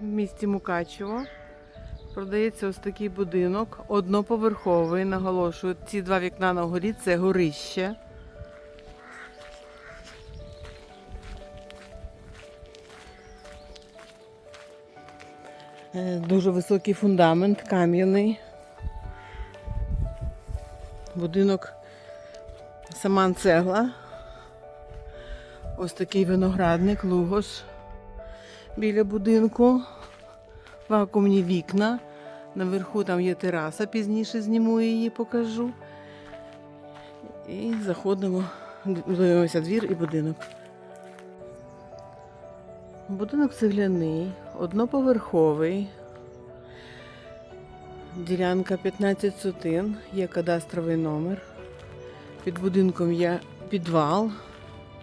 в місті Мукачево. Продається ось такий будинок, одноповерховий, наголошую. Ці два вікна на горі це горище. Е, Дуже високий фундамент, кам'яний. Будинок сама цегла. Ось такий виноградник, лугош біля будинку. Вакуумні вікна. Наверху там є тераса, пізніше зніму її, покажу. І заходимо, дивимося двір і будинок. Будинок цегляний, одноповерховий. Ділянка 15 сотин, є кадастровий номер. Під будинком є підвал,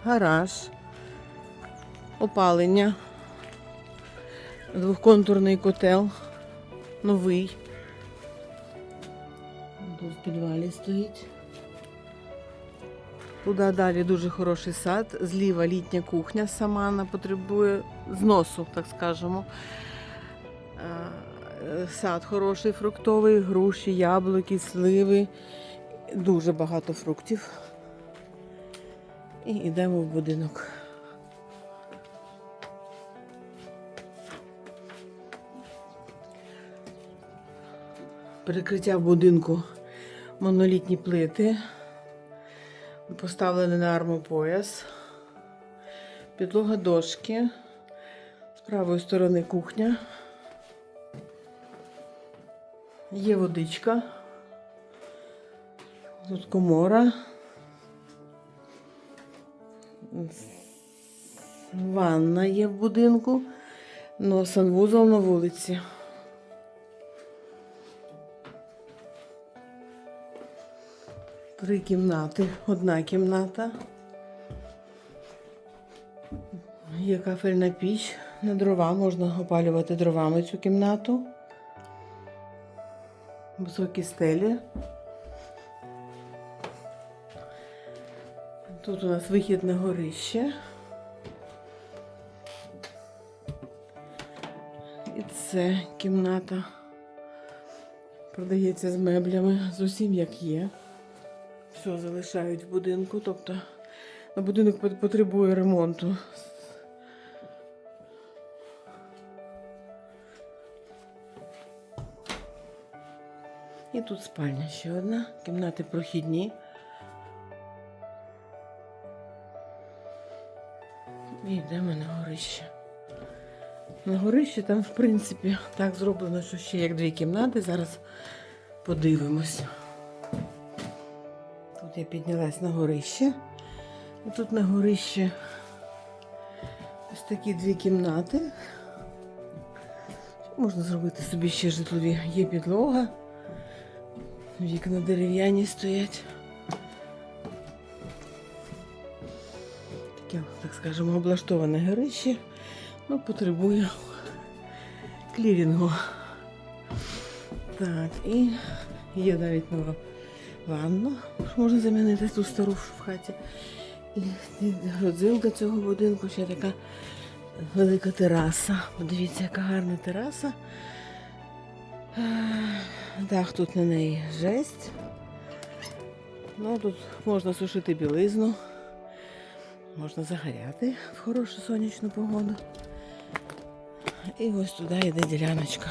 гараж, опалення, двохконтурний котел, новий. Тут в підвалі стоїть. Туди далі дуже хороший сад. Зліва літня кухня сама вона потребує зносу, так скажемо. Сад хороший, фруктовий, груші, яблуки, сливи. Дуже багато фруктів. І йдемо в будинок. Перекриття в будинку монолітні плити. Поставлені на армопояс. Підлога дошки. З правої сторони кухня. Є водичка. Тут комора. Ванна є в будинку. Ну, санвузол на вулиці. Три кімнати. Одна кімната. Є кафельна піч на дрова. Можна опалювати дровами цю кімнату. Високі стелі. Тут у нас вихід на горище. І це кімната продається з меблями, з усім як є. Все залишають в будинку, тобто на будинок потребує ремонту. І тут спальня ще одна, кімнати прохідні. І йдемо на горище. На горищі там, в принципі, так зроблено, що ще як дві кімнати. Зараз подивимось. Тут я піднялась на горище. І тут на горищі ось такі дві кімнати. Можна зробити собі ще житлові. Є підлога. Вікна дерев'яні стоять. Таке, так скажемо, облаштоване горище. Ну, потребує клірінгу. Так, і є навіть нова ванна. Можна замінити ту стару в хаті. І, і родзинка цього будинку ще така велика тераса. Подивіться, яка гарна тераса. Дах тут на неї жесть. Ну, тут можна сушити білизну, можна загоряти в хорошу сонячну погоду. І ось туди йде діляночка.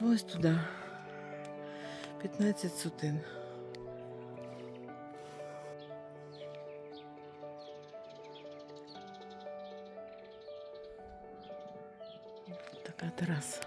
Ось туди. 15 сутин. Така тераса.